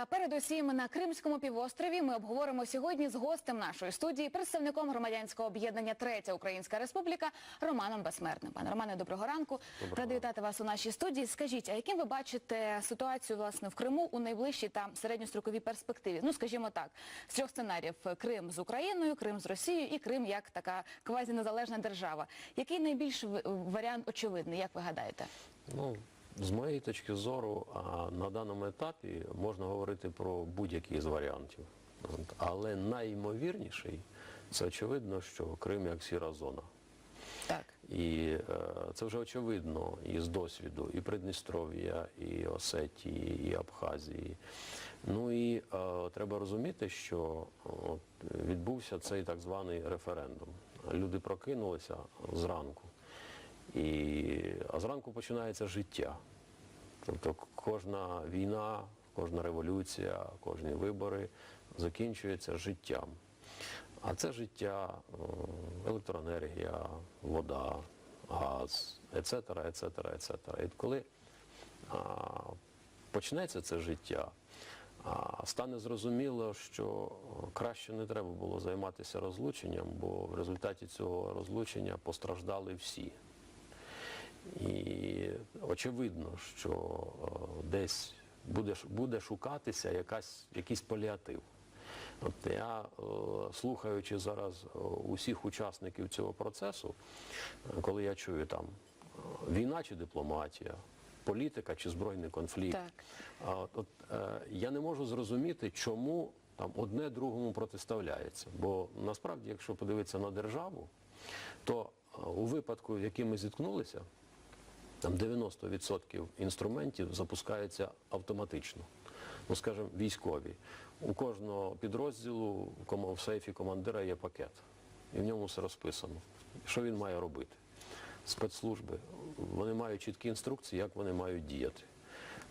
А передусім на Кримському півострові ми обговоримо сьогодні з гостем нашої студії, представником громадянського об'єднання Третя Українська Республіка Романом Безсмертним. Пане Романе, доброго ранку. Ради вітати вас у нашій студії. Скажіть, а яким ви бачите ситуацію власне в Криму у найближчій та середньостроковій перспективі? Ну, скажімо так, з трьох сценаріїв: Крим з Україною, Крим з Росією і Крим як така квазінезалежна держава. Який найбільш варіант очевидний, як ви гадаєте? Ну, з моєї точки зору, на даному етапі можна говорити про будь-який з варіантів. Але найімовірніший це очевидно, що Крим як сіра зона. Так. І е, це вже очевидно із досвіду і Придністров'я, і Осетії, і Абхазії. Ну і е, треба розуміти, що от, відбувся цей так званий референдум. Люди прокинулися зранку. І, а зранку починається життя. Тобто кожна війна, кожна революція, кожні вибори закінчується життям. А це життя, е, електроенергія, вода, газ, ецетера, ецетера, ецетера. І коли а, почнеться це життя, а, стане зрозуміло, що краще не треба було займатися розлученням, бо в результаті цього розлучення постраждали всі. І очевидно, що е, десь буде, буде шукатися якась, якийсь паліатив. От я, е, слухаючи зараз е, усіх учасників цього процесу, коли я чую там війна чи дипломатія, політика чи збройний конфлікт, Так. от, от, я не можу зрозуміти, чому там одне другому протиставляється. Бо насправді, якщо подивитися на державу, то у випадку, в який ми зіткнулися, там 90% інструментів запускається автоматично. Ну, скажімо, військові. У кожного підрозділу в сейфі командира є пакет. І в ньому все розписано. Що він має робити? Спецслужби, вони мають чіткі інструкції, як вони мають діяти.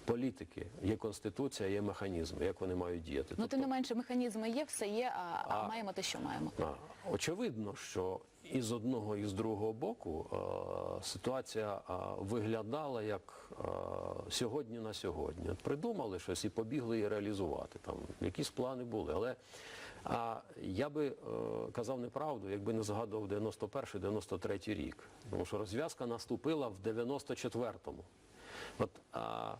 Політики, є конституція, є механізми, як вони мають діяти. Ну, тим не менше, механізми є, все є, а, а А- маємо те, що маємо. А, Очевидно, що і з одного, і з другого боку е, ситуація е, виглядала як е, сьогодні на сьогодні. Придумали щось і побігли її реалізувати. Там якісь плани були. Але а, я би е, казав неправду, якби не згадував 91-93 рік. Тому що розв'язка наступила в 94-му. От, а,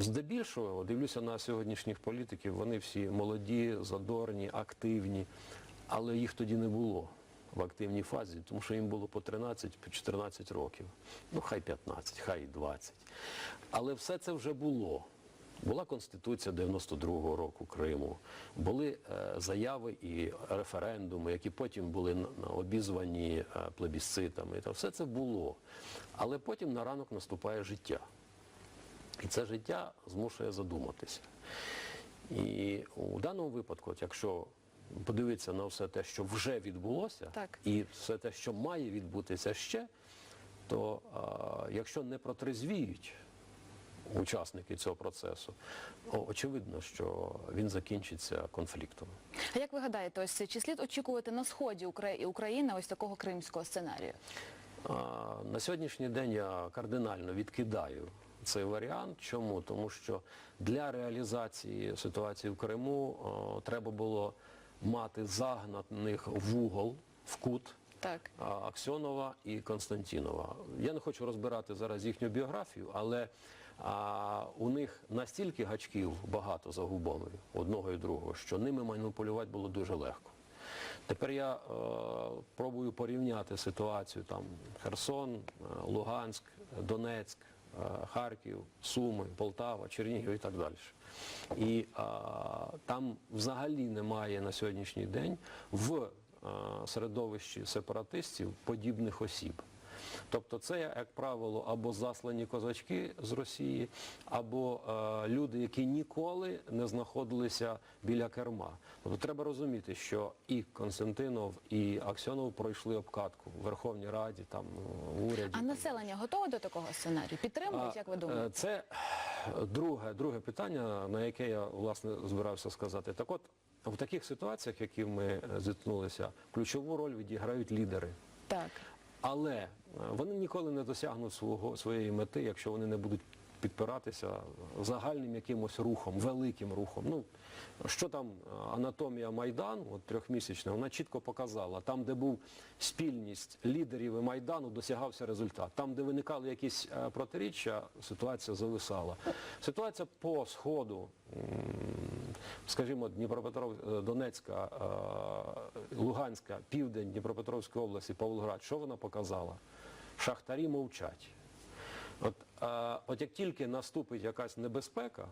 Здебільшого, дивлюся на сьогоднішніх політиків, вони всі молоді, задорні, активні, але їх тоді не було в активній фазі, тому що їм було по 13, по 14 років. Ну, хай 15, хай 20. Але все це вже було. Була Конституція 92-го року Криму, були е, заяви і референдуми, які потім були обізвані е, плебісцитами. Та все це було. Але потім на ранок наступає життя. І це життя змушує задуматися. І у даному випадку, от якщо подивитися на все те, що вже відбулося, Так. і все те, що має відбутися ще, то а, якщо не протрезвіють учасники цього процесу, о, очевидно, що він закінчиться конфліктом. А як ви гадаєте, ось чи слід очікувати на сході України ось такого кримського сценарію? А, На сьогоднішній день я кардинально відкидаю цей варіант. Чому? Тому що для реалізації ситуації в Криму о, треба було мати загнаних в угол, в кут Так. Аксьонова і Константінова. Я не хочу розбирати зараз їхню біографію, але а, у них настільки гачків багато за губами одного і другого, що ними маніпулювати було дуже легко. Тепер я е, пробую порівняти ситуацію там Херсон, е, Луганськ, Донецьк, е, Харків, Суми, Полтава, Чернігів і так далі. І а, там взагалі немає на сьогоднішній день в е, середовищі сепаратистів подібних осіб. Тобто це, як правило, або заслані козачки з Росії, або е, люди, які ніколи не знаходилися біля керма. Тобто треба розуміти, що і Константинов, і Аксьонов пройшли обкатку в Верховній Раді, там в уряді. А населення готове до такого сценарію? Підтримують, як ви Е, думаєте? Це друге, друге питання, на яке я власне збирався сказати. Так от, в таких ситуаціях, які ми е, зіткнулися, ключову роль відіграють лідери. Так. Але е, вони ніколи не досягнуть свого, своєї мети, якщо вони не будуть підпиратися загальним якимось рухом, великим рухом. Ну, що там е, анатомія Майдану, от трьохмісячна, вона чітко показала. Там, де був спільність лідерів і Майдану, досягався результат. Там, де виникали якісь е, протиріччя, ситуація зависала. Ситуація по сходу, скажімо, Дніпропетров, е, Донецька, Луганська, Південь Дніпропетровської області, Павлоград, що вона показала? Шахтарі мовчать. От, е, от як тільки наступить якась небезпека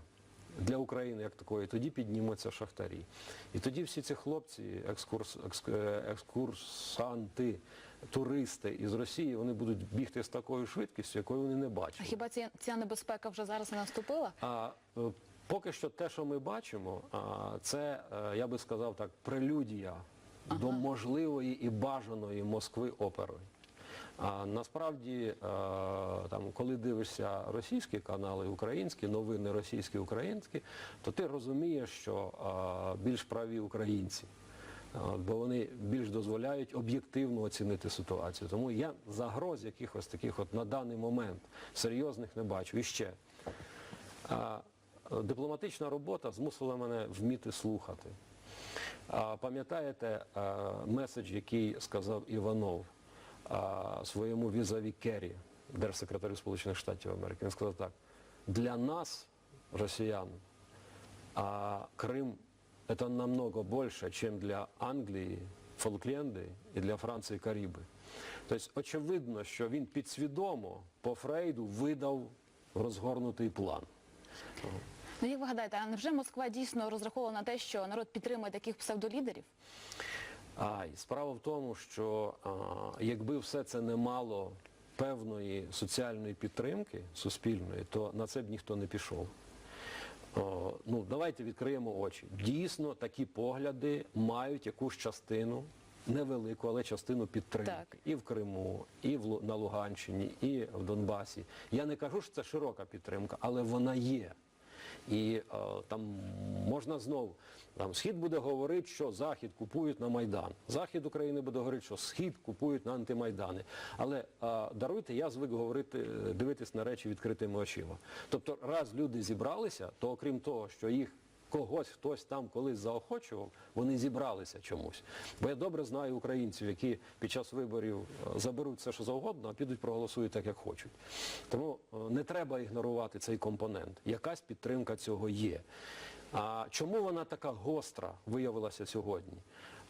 для України як такої, тоді піднімуться шахтарі. І тоді всі ці хлопці, екскурс, екс- е, екскурсанти, туристи із Росії, вони будуть бігти з такою швидкістю, якої вони не А хіба ця, ця небезпека вже зараз не наступила? А е, поки що те, що ми бачимо, це, е, я би сказав так, прелюдія до можливої і бажаної Москви опери. А насправді, е, там, коли дивишся російські канали, українські, новини російські, українські, то ти розумієш, що е, більш праві українці. Е, Бо вони більш дозволяють об'єктивно оцінити ситуацію. Тому я загроз якихось таких от на даний момент серйозних не бачу. І ще дипломатична робота змусила мене вміти слухати. Пам'ятаєте меседж, який сказав Іванов своєму візаві Керрі, держсекретарю Сполучених Штатів Америки? Він сказав так, для нас, росіян, а Крым это намного больше, чем для Англії, Фолкленди і для Франції Кариби. Тобто очевидно, що він підсвідомо по Фрейду видав розгорнутий план. Ну як ви гадаєте, а невже Москва дійсно розраховувала на те, що народ підтримує таких псевдолідерів? А і справа в тому, що а, якби все це не мало певної соціальної підтримки суспільної, то на це б ніхто не пішов. О, ну, давайте відкриємо очі. Дійсно, такі погляди мають якусь частину, невелику, але частину підтримки. Так. І в Криму, і в, на Луганщині, і в Донбасі. Я не кажу, що це широка підтримка, але вона є. І е, там можна знову, там Схід буде говорити, що Захід купують на Майдан. Захід України буде говорити, що Схід купують на антимайдани. Але е, даруйте, я звик говорити, е, дивитись на речі відкритими очима. Тобто, раз люди зібралися, то окрім того, що їх когось хтось там колись заохочував, вони зібралися чомусь. Бо я добре знаю українців, які під час виборів е, заберуть все, що завгодно, а підуть проголосують так, як хочуть. Тому е, не треба ігнорувати цей компонент. Якась підтримка цього є. А чому вона така гостра виявилася сьогодні?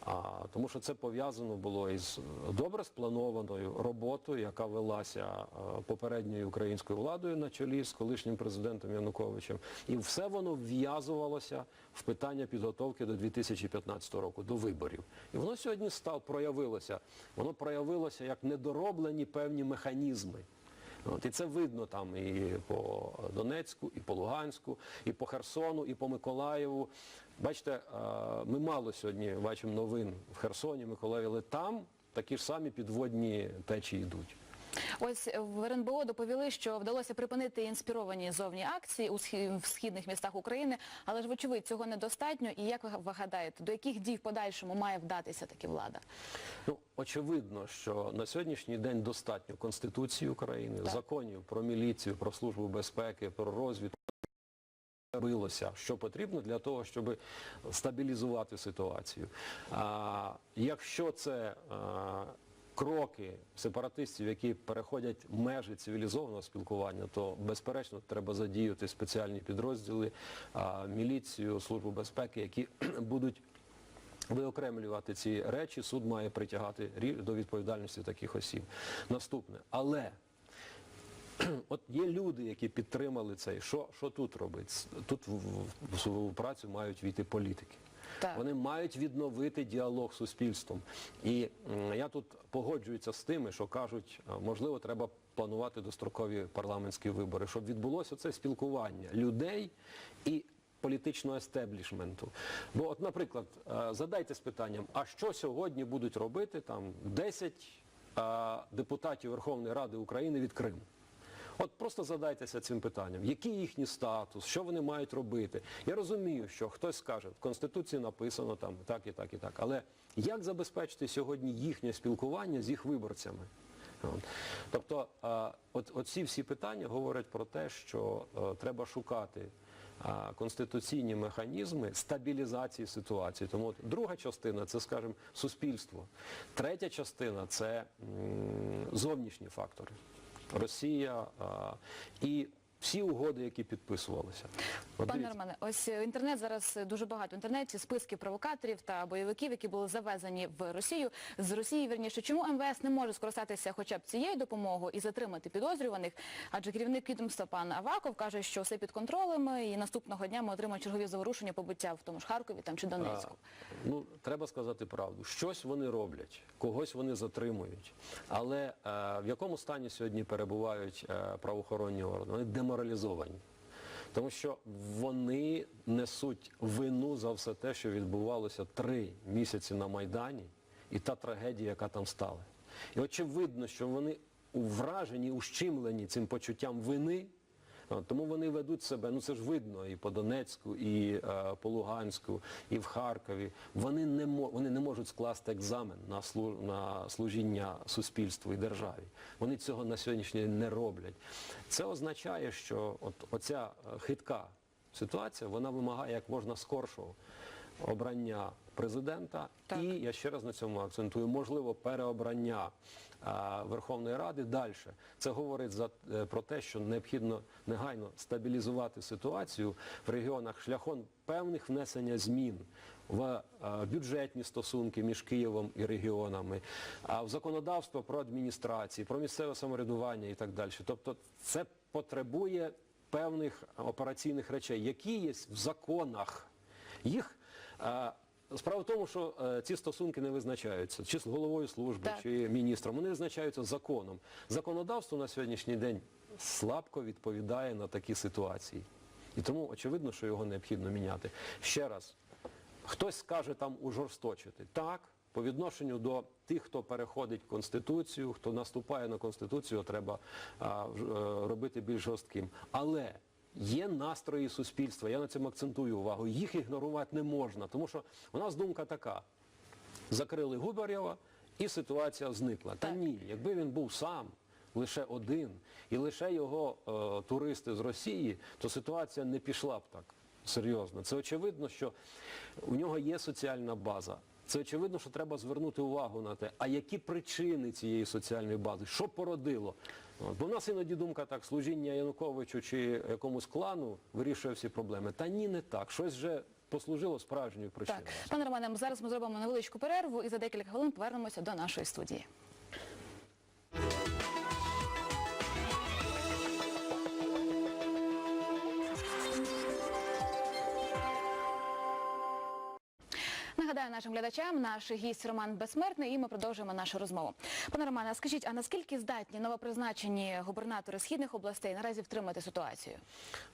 А, тому що це пов'язано було із е, добре спланованою роботою, яка велася е, попередньою українською владою на чолі з колишнім президентом Януковичем. І все воно вв'язувалося в питання підготовки до 2015 року, до виборів. І воно сьогодні став, проявилося. Воно проявилося як недороблені певні механізми. От, і це видно там і по Донецьку, і по Луганську, і по Херсону, і по Миколаєву. Бачите, е, ми мало сьогодні бачимо новин в Херсоні, Миколаєві, але там такі ж самі підводні течії йдуть. Ось в РНБО доповіли, що вдалося припинити інспіровані зовні акції у східних містах України, але ж вочевидь цього недостатньо. І як ви ви гадаєте, до яких дій в подальшому має вдатися таки влада? Ну, очевидно, що на сьогоднішній день достатньо Конституції України, Так. законів про міліцію, про службу безпеки, про розвідку. Робилося, що потрібно для того, щоб стабілізувати ситуацію. А, якщо це а, кроки сепаратистів, які переходять межі цивілізованого спілкування, то безперечно треба задіяти спеціальні підрозділи, а, міліцію, службу безпеки, які будуть виокремлювати ці речі, суд має притягати до відповідальності таких осіб. Наступне. Але от є люди, які підтримали цей. Що, що тут робить? Тут в, в, в свою працю мають війти політики. Так. Вони мають відновити діалог з суспільством. І м, я тут погоджуюся з тими, що кажуть, можливо, треба планувати дострокові парламентські вибори, щоб відбулося це спілкування людей і політичного естеблішменту. Бо, от, наприклад, е, задайтесь питанням, а що сьогодні будуть робити там 10 е, депутатів Верховної Ради України від Криму? От просто задайтеся цим питанням, який їхній статус, що вони мають робити. Я розумію, що хтось скаже, в Конституції написано там так і так і так. Але як забезпечити сьогодні їхнє спілкування з їх виборцями? Тобто, от, оці всі питання говорять про те, що е, треба шукати конституційні механізми стабілізації ситуації. Тому от друга частина це, скажімо, суспільство. Третя частина це зовнішні фактори. Росія і всі угоди, які підписувалися. От Пане дивіться. Романе, ось е, інтернет зараз е, дуже багато в інтернеті списки провокаторів та бойовиків, які були завезені в Росію з Росії. Вірніше, чому МВС не може скористатися хоча б цією допомогою і затримати підозрюваних? Адже керівник відомства пан Аваков каже, що все під контролем, і наступного дня ми отримаємо чергові заворушення побиття в тому ж Харкові там чи Донецьку. А, ну, треба сказати правду. Щось вони роблять, когось вони затримують. Але е, в якому стані сьогодні перебувають е, правоохоронні органи? Вони деморалізовані. Тому що вони несуть вину за все те, що відбувалося три місяці на Майдані, і та трагедія, яка там стала. І очевидно, що вони вражені, ущемлені цим почуттям вини, Тому вони ведуть себе, ну це ж видно і по Донецьку, і е, по Луганську, і в Харкові. Вони не, вони не можуть скласти екзамен на, на служіння суспільству і державі. Вони цього на сьогоднішній день не роблять. Це означає, що от, оця е, хитка ситуація, вона вимагає як можна скоршого обрання президента Так. і, я ще раз на цьому акцентую, можливо, переобрання а, Верховної Ради далі. Це говорить за, е, про те, що необхідно негайно стабілізувати ситуацію в регіонах шляхом певних внесення змін в е, бюджетні стосунки між Києвом і регіонами, а в законодавство про адміністрації, про місцеве самоврядування і так далі. Тобто це потребує певних операційних речей, які є в законах. Їх е, Справа в тому, що е, ці стосунки не визначаються чи з головою служби, Так. чи міністром. Вони визначаються законом. Законодавство на сьогоднішній день слабко відповідає на такі ситуації. І тому очевидно, що його необхідно міняти. Ще раз, хтось скаже там ужорсточити. Так, по відношенню до тих, хто переходить Конституцію, хто наступає на Конституцію, треба а, е, робити більш жорстким. Але є настрої суспільства, я на цьому акцентую увагу, їх ігнорувати не можна, тому що у нас думка така. Закрили Губарєва і ситуація зникла. Та ні, якби він був сам, лише один, і лише його е, туристи з Росії, то ситуація не пішла б так серйозно. Це очевидно, що у нього є соціальна база. Це очевидно, що треба звернути увагу на те, а які причини цієї соціальної бази, що породило. От, бо в нас іноді думка так, служіння Януковичу чи якомусь клану вирішує всі проблеми. Та ні, не так. Щось вже послужило справжньою причиною. Так, пане Романе, зараз ми зробимо невеличку перерву і за декілька хвилин повернемося до нашої студії. Нагадаю нашим глядачам, наш гість Роман Безсмертний, і ми продовжуємо нашу розмову. Пане Романе, скажіть, а наскільки здатні новопризначені губернатори східних областей наразі втримати ситуацію?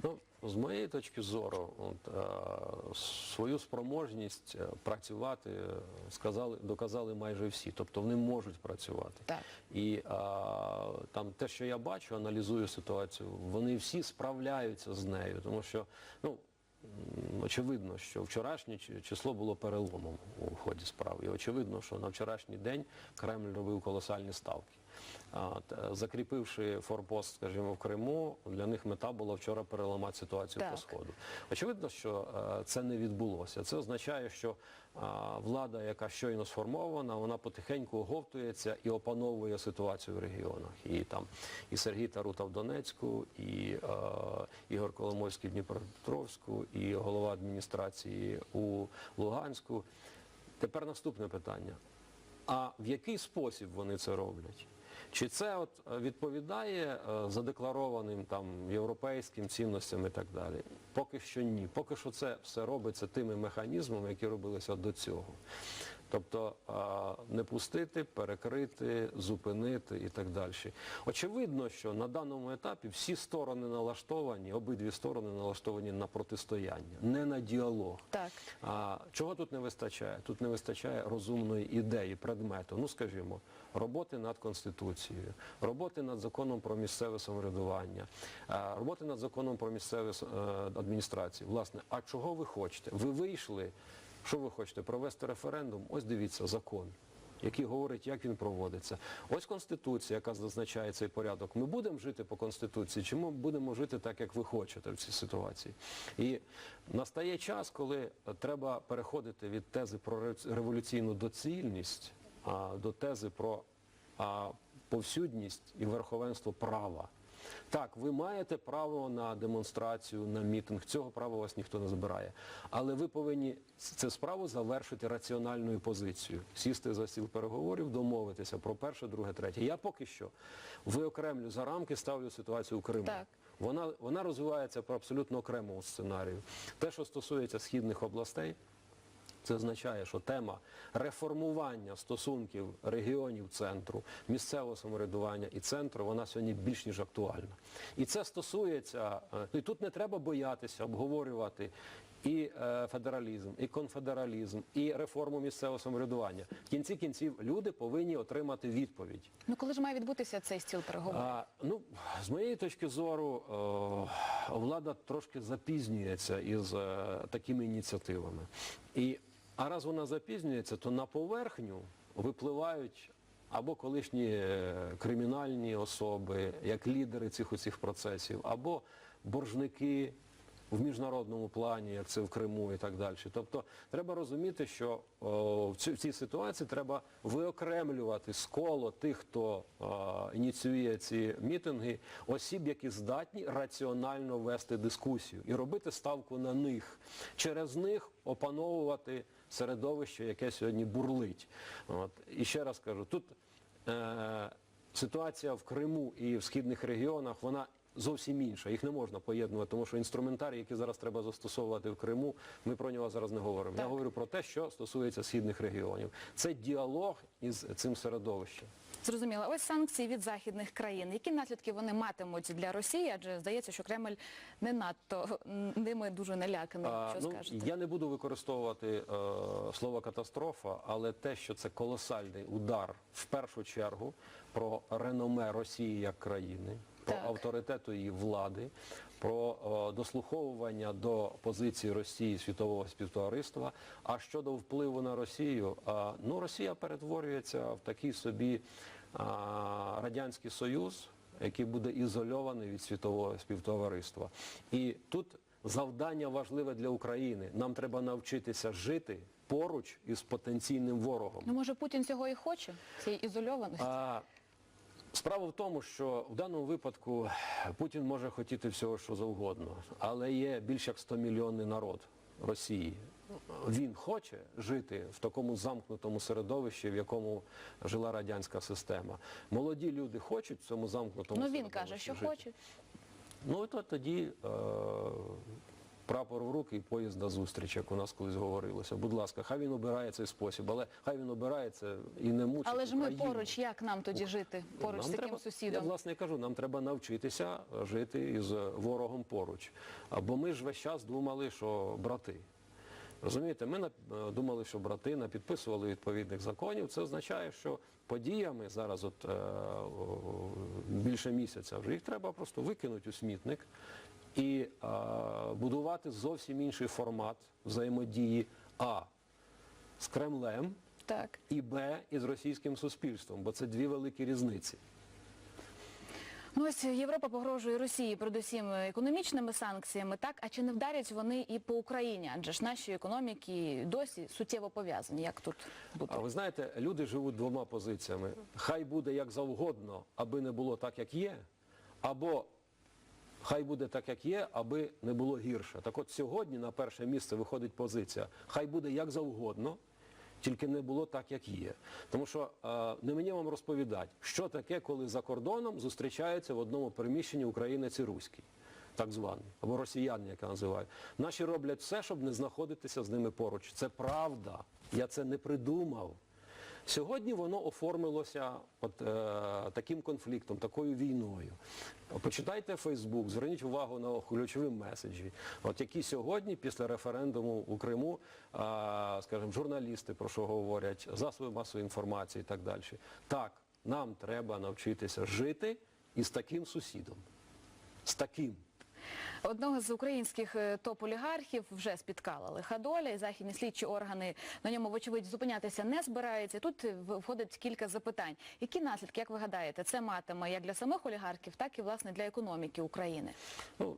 Ну, з моєї точки зору, от, е, свою спроможність е, працювати е, сказали, доказали майже всі. Тобто вони можуть працювати. Так. І е, там те, що я бачу, аналізую ситуацію, вони всі справляються з нею, тому що ну, очевидно, що вчорашнє число було переломом у ході справи. І очевидно, що на вчорашній день Кремль робив колосальні ставки. Е, Закріпивши форпост, скажімо, в Криму, для них мета була вчора переламати ситуацію Так. по сходу. Очевидно, що е, це не відбулося. Це означає, що а, влада, яка щойно сформована, вона потихеньку оговтується і опановує ситуацію в регіонах. І там і Сергій Тарута в Донецьку, і е, Ігор Коломойський в Дніпропетровську, і голова адміністрації у Луганську. Тепер наступне питання. А в який спосіб вони це роблять? Чи це от е, відповідає е, задекларованим там європейським цінностям і так далі? Поки що ні. Поки що це все робиться тими механізмами, які робилися до цього. Тобто не пустити, перекрити, зупинити і так далі. Очевидно, що на даному етапі всі сторони налаштовані, обидві сторони налаштовані на протистояння, не на діалог. Так. А чого тут не вистачає? Тут не вистачає розумної ідеї, предмету. Ну, скажімо, роботи над Конституцією, роботи над законом про місцеве самоврядування, роботи над законом про місцеве е, адміністрацію. Власне, а чого ви хочете? Ви вийшли, що ви хочете? Провести референдум? Ось дивіться, закон. який говорить, як він проводиться. Ось Конституція, яка зазначає цей порядок. Ми будемо жити по Конституції, чи ми будемо жити так, як ви хочете в цій ситуації? І настає час, коли треба переходити від тези про революційну доцільність а, до тези про а, повсюдність і верховенство права. Так, ви маєте право на демонстрацію, на мітинг, цього права у вас ніхто не забирає. Але ви повинні цю справу завершити раціональною позицією. Сісти за стіл переговорів, домовитися про перше, друге, третє. Я поки що виокремлю за рамки, ставлю ситуацію в Криму. Так. Вона, вона розвивається по абсолютно окремому сценарію. Те, що стосується східних областей, це означає, що тема реформування стосунків регіонів центру, місцевого самоврядування і центру, вона сьогодні більш ніж актуальна. І це стосується, е, і тут не треба боятися обговорювати і е, федералізм, і конфедералізм, і реформу місцевого самоврядування. В кінці кінців люди повинні отримати відповідь. Ну коли ж має відбутися цей стіл переговорів? Ну, з моєї точки зору, е, влада трошки запізнюється із е, такими ініціативами. І, а раз вона запізнюється, то на поверхню випливають або колишні е, кримінальні особи, як лідери цих усіх процесів, або боржники в міжнародному плані, як це в Криму і так далі. Тобто треба розуміти, що о, в, цій ситуації треба виокремлювати з коло тих, хто о, ініціює ці мітинги, осіб, які здатні раціонально вести дискусію і робити ставку на них. Через них опановувати середовище, яке сьогодні бурлить. От. І ще раз кажу, тут е, ситуація в Криму і в східних регіонах, вона зовсім інша. Їх не можна поєднувати, тому що інструментарій, який зараз треба застосовувати в Криму, ми про нього зараз не говоримо. Я говорю про те, що стосується східних регіонів. Це діалог із цим середовищем. Зрозуміло. Ось санкції від західних країн. Які наслідки вони матимуть для Росії? Адже здається, що Кремль не надто ними дуже наляканий. Що ну, скажете? я не буду використовувати е, слово катастрофа, але те, що це колосальний удар в першу чергу про реноме Росії як країни, про Так. авторитету її влади, про е, дослуховування до позиції Росії світового співтовариства. А щодо впливу на Росію, е, ну Росія перетворюється в такий собі е, радянський союз, який буде ізольований від світового співтовариства. І тут завдання важливе для України. Нам треба навчитися жити поруч із потенційним ворогом. Ну може Путін цього і хоче? Цієї ізольованості? А, справа в тому, що в даному випадку Путін може хотіти всього, що завгодно, але є більш як 100 мільйонний народ Росії. Він хоче жити в такому замкнутому середовищі, в якому жила радянська система. Молоді люди хочуть в цьому замкнутому Ну він середовищі каже, що жити. хоче. Ну то тоді е, прапор в руки і поїзд до зустріч, як у нас колись говорилося. Будь ласка, хай він обирає цей спосіб, але хай він обирає це і не мучить Але ж ми Україну. поруч, як нам тоді жити? Поруч Нам з таким треба, сусідом? Я власне кажу, нам треба навчитися жити із ворогом поруч. Бо ми ж весь час думали, що брати. Розумієте, ми думали, що брати напідписували відповідних законів. Це означає, що подіями зараз, от е, більше місяця, вже їх треба просто викинути у смітник і е, будувати зовсім інший формат взаємодії А з Кремлем Так. і Б із російським суспільством, бо це дві великі різниці. Ну ось Європа погрожує Росії передусім економічними санкціями, так? А чи не вдарять вони і по Україні? Адже ж наші економіки досі суттєво пов'язані. Як тут бути? А ви знаєте, люди живуть двома позиціями. Хай буде як завгодно, аби не було так, як є, або хай буде так, як є, аби не було гірше. Так от сьогодні на перше місце виходить позиція. Хай буде як завгодно, тільки не було так, як є. Тому що е, не мені вам розповідати, що таке, коли за кордоном зустрічаються в одному приміщенні українець і руський. Так званий, або росіяни, як я називаю. Наші роблять все, щоб не знаходитися з ними поруч. Це правда. Я це не придумав. Сьогодні воно оформилося от, е, таким конфліктом, такою війною. Почитайте Фейсбук, зверніть увагу на ключові меседжі, от які сьогодні, після референдуму у Криму, е, скажімо, журналісти про що говорять, засоби масової інформації і так далі. Так, нам треба навчитися жити із таким сусідом. З таким. Одного з українських е, топ-олігархів вже спіткала лиха доля, і західні слідчі органи на ньому, вочевидь, зупинятися не збираються. Тут е, входить кілька запитань. Які наслідки, як ви гадаєте, це матиме як для самих олігархів, так і власне для економіки України? Ну,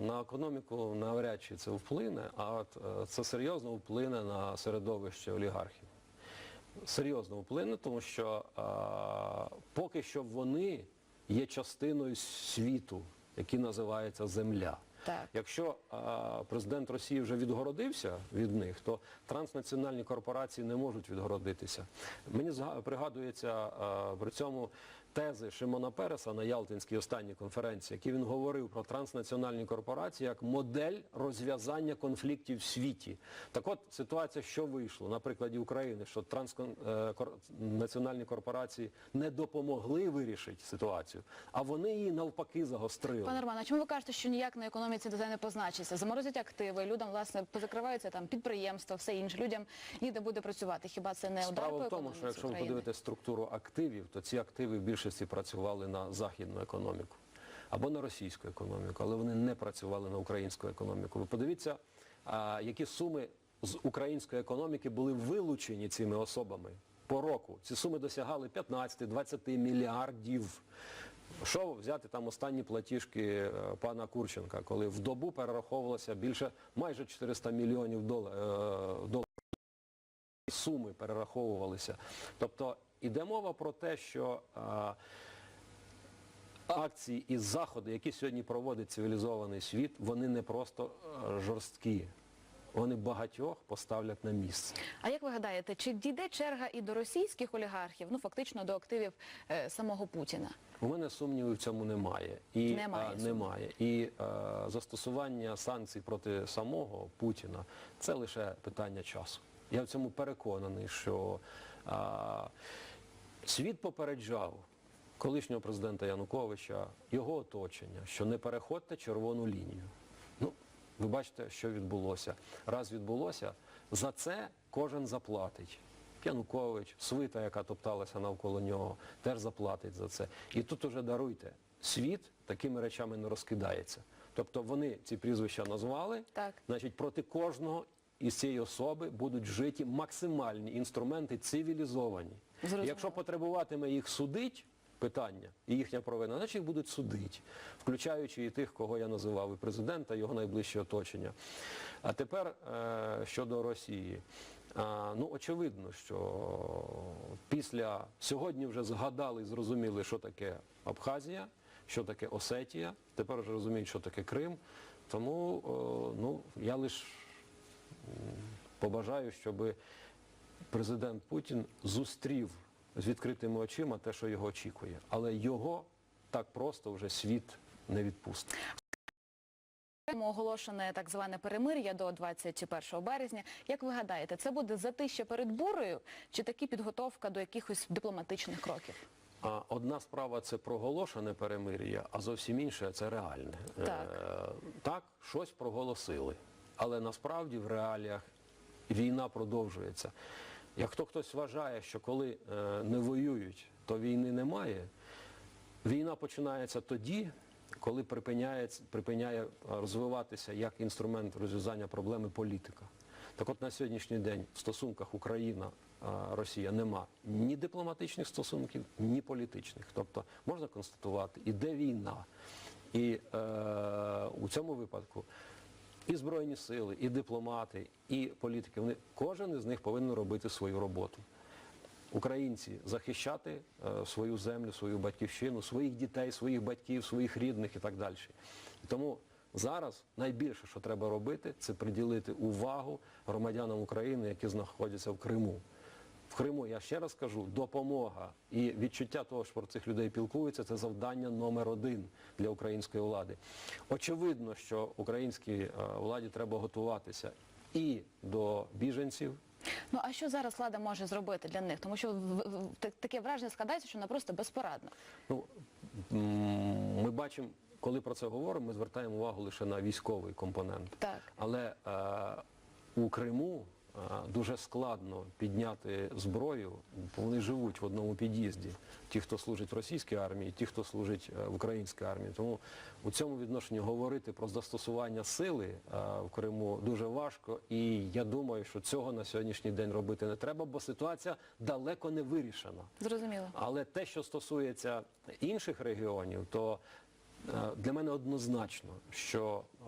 на економіку навряд чи це вплине, а е, це серйозно вплине на середовище олігархів. Серйозно вплине, тому що поки що вони є частиною світу, який називаються Земля. Так. Якщо а, президент Росії вже відгородився від них, то транснаціональні корпорації не можуть відгородитися. Мені пригадується а, при цьому тези Шимона Переса на Ялтинській останній конференції, який він говорив про транснаціональні корпорації як модель розв'язання конфліктів в світі. Так от ситуація, що вийшло на прикладі України, що транснаціональні корпорації не допомогли вирішити ситуацію, а вони її навпаки загострили. Пане Романе, а чому ви кажете, що ніяк на економіці це не позначиться? Заморозять активи, людям власне позакриваються там підприємства, все інше. Людям ніде буде працювати. Хіба це не удар Справа по в тому, що якщо ви України? подивитесь структуру активів, то ці активи в більшості працювали на західну економіку або на російську економіку, але вони не працювали на українську економіку. Ви подивіться, які суми з української економіки були вилучені цими особами по року. Ці суми досягали 15-20 мільярдів. Що взяти там останні платіжки е, пана Курченка, коли в добу перераховувалося більше майже 400 мільйонів е, доларів суми перераховувалися. Тобто іде мова про те, що а, акції і заходи, які сьогодні проводить цивілізований світ, вони не просто жорсткі, вони багатьох поставлять на місце. А як ви гадаєте, чи дійде черга і до російських олігархів, ну фактично до активів е, самого Путіна? У мене сумнівів в цьому немає. І, Немає а, немає. І е, застосування санкцій проти самого Путіна це лише питання часу. Я в цьому переконаний, що а, світ попереджав колишнього президента Януковича, його оточення, що не переходьте червону лінію. Ну, ви бачите, що відбулося. Раз відбулося, за це кожен заплатить. Янукович, свита, яка топталася навколо нього, теж заплатить за це. І тут уже даруйте, світ такими речами не розкидається. Тобто вони ці прізвища назвали, Так. значить проти кожного із цієї особи будуть вжиті максимальні інструменти цивілізовані. Зрозуміло. Якщо потребуватиме їх судить, питання і їхня провина, значить їх будуть судити, включаючи і тих, кого я називав, і президента, і його найближче оточення. А тепер е, щодо Росії. Ну, очевидно, що після сьогодні вже згадали і зрозуміли, що таке Абхазія, що таке Осетія, тепер вже розуміють, що таке Крим. Тому о, ну, я лише побажаю, щоб президент Путін зустрів з відкритими очима те, що його очікує. Але його так просто вже світ не відпустить. Оголошене так зване перемир'я до 21 березня. Як ви гадаєте, це буде затища перед бурею чи таки підготовка до якихось дипломатичних кроків? А одна справа це проголошене перемир'я, а зовсім інше це реальне. Так. Е, так, щось проголосили, але насправді в реаліях війна продовжується. Якщо хтось вважає, що коли е, не воюють, то війни немає, війна починається тоді, коли припиняє, припиняє е, розвиватися як інструмент розв'язання проблеми політика. Так от на сьогоднішній день в стосунках Україна-Росія нема ні дипломатичних стосунків, ні політичних. Тобто можна констатувати, іде війна. І е, у цьому випадку і Збройні сили, і дипломати, і політики, вони, кожен із них повинен робити свою роботу. Українці захищати е, свою землю, свою батьківщину, своїх дітей, своїх батьків, своїх рідних і так далі. Тому зараз найбільше, що треба робити, це приділити увагу громадянам України, які знаходяться в Криму. В Криму, я ще раз кажу, допомога і відчуття того, що про цих людей пілкуються, це завдання номер один для української влади. Очевидно, що українській е, владі треба готуватися і до біженців, Ну а що зараз влада може зробити для них? Тому що таке враження складається, що вона просто безпорадна. Ну, ми бачимо, коли про це говоримо, ми звертаємо увагу лише на військовий компонент. Так. Але е, у Криму дуже складно підняти зброю, бо вони живуть в одному під'їзді. Ті, хто служить в російській армії, ті, хто служить е, в українській армії. Тому у цьому відношенні говорити про застосування сили е, в Криму дуже важко. І я думаю, що цього на сьогоднішній день робити не треба, бо ситуація далеко не вирішена. Зрозуміло. Але те, що стосується інших регіонів, то е, для мене однозначно, що е,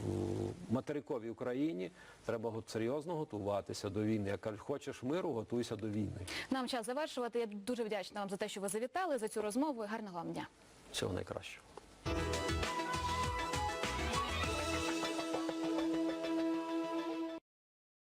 в материковій Україні треба серйозно готуватися до війни. Як кажу, хочеш миру, готуйся до війни. Нам час завершувати. Я дуже вдячна вам за те, що ви завітали, за цю розмову гарного вам дня. Всього найкращого.